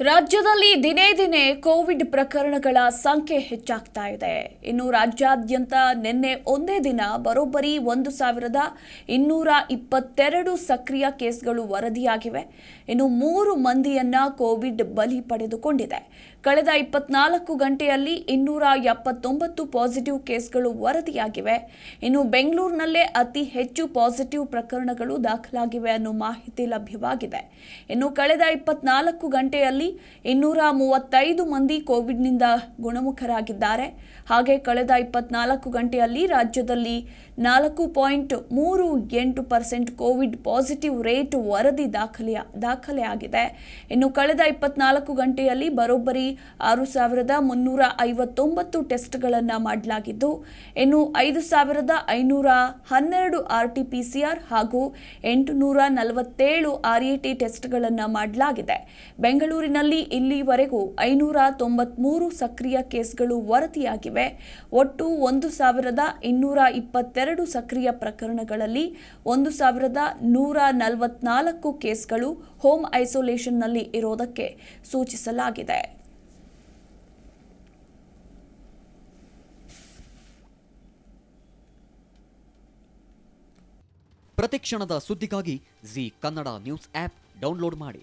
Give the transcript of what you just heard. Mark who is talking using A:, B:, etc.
A: ರಾಜ್ಯದಲ್ಲಿ ದಿನೇ ದಿನೇ ಕೋವಿಡ್ ಪ್ರಕರಣಗಳ ಸಂಖ್ಯೆ ಹೆಚ್ಚಾಗ್ತಾ ಇದೆ. ಇನ್ನು ರಾಜ್ಯಾದ್ಯಂತ ನಿನ್ನೆ ಒಂದೇ ದಿನ ಬರೋಬ್ಬರಿ ಒಂದು ಸಾವಿರದ ಇನ್ನೂರ ಇಪ್ಪತ್ತೆರಡು ಸಕ್ರಿಯ ಕೇಸ್ಗಳು ವರದಿಯಾಗಿವೆ. ಇನ್ನು ಮೂರು ಮಂದಿಯನ್ನ ಕೋವಿಡ್ ಬಲಿ ಪಡೆದುಕೊಂಡಿದೆ. ಕಳೆದ ಇಪ್ಪತ್ನಾಲ್ಕು ಗಂಟೆಯಲ್ಲಿ ಇನ್ನೂರ ಎಪ್ಪತ್ತೊಂಬತ್ತು ಪಾಸಿಟಿವ್ ಕೇಸ್ಗಳು ವರದಿಯಾಗಿವೆ. ಇನ್ನು ಬೆಂಗಳೂರಿನಲ್ಲೇ ಅತಿ ಹೆಚ್ಚು ಪಾಸಿಟಿವ್ ಪ್ರಕರಣಗಳು ದಾಖಲಾಗಿವೆ ಅನ್ನೋ ಮಾಹಿತಿ ಲಭ್ಯವಾಗಿದೆ. ಇನ್ನು ಕಳೆದ ಇಪ್ಪತ್ನಾಲ್ಕು ಗಂಟೆಯಲ್ಲಿ ಇನ್ನೂರ ಮೂವತ್ತೈದು ಮಂದಿ ಕೋವಿಡ್ನಿಂದ ಗುಣಮುಖರಾಗಿದ್ದಾರೆ. ಹಾಗೆ ಕಳೆದ ಇಪ್ಪತ್ನಾಲ್ಕು ಗಂಟೆಯಲ್ಲಿ ರಾಜ್ಯದಲ್ಲಿ ನಾಲ್ಕು ಪಾಯಿಂಟ್ ಮೂರು ಎಂಟು ಪರ್ಸೆಂಟ್ ಕೋವಿಡ್ ಪಾಸಿಟಿವ್ ರೇಟ್ ವರದಿ ದಾಖಲೆಯ, ದಾಖಲೆಯಾಗಿದೆ. ಇನ್ನು ಕಳೆದ ಇಪ್ಪತ್ನಾಲ್ಕು ಗಂಟೆಯಲ್ಲಿ ಬರೋಬ್ಬರಿ ಆರು ಸಾವಿರದ ಮುನ್ನೂರ ಐವತ್ತೊಂಬತ್ತು ಟೆಸ್ಟ್ಗಳನ್ನು ಮಾಡಲಾಗಿದ್ದು, ಇನ್ನು ಐದು ಸಾವಿರದ ಐನೂರ ಹನ್ನೆರಡು R T P C R ಹಾಗೂ ಎಂಟುನೂರ ನಲವತ್ತೇಳು ಆರ್ ಇ ಟಿ ಟೆಸ್ಟ್ಗಳನ್ನು ಮಾಡಲಾಗಿದೆ. ಬೆಂಗಳೂರಿನಲ್ಲಿ ಇಲ್ಲಿವರೆಗೂ ಐನೂರ ತೊಂಬತ್ಮೂರು ಸಕ್ರಿಯ ಕೇಸ್ಗಳು ವರದಿಯಾಗಿವೆ. ಒಟ್ಟು ಒಂದು ಸಾವಿರದ ಇನ್ನೂರ ಇಪ್ಪತ್ತೆರಡು ಸಕ್ರಿಯ ಪ್ರಕರಣಗಳಲ್ಲಿ ಒಂದು ಸಾವಿರದ ನೂರ ನಲವತ್ನಾಲ್ಕು ಕೇಸ್ಗಳು ಹೋಮ್ ಐಸೋಲೇಷನ್ನಲ್ಲಿ ಇರೋದಕ್ಕೆ ಸೂಚಿಸಲಾಗಿದೆ.
B: ಪ್ರತಿಕ್ಷಣದ ಸುದ್ದಿಗಾಗಿ Zee Kannada news app download ಮಾಡಿ.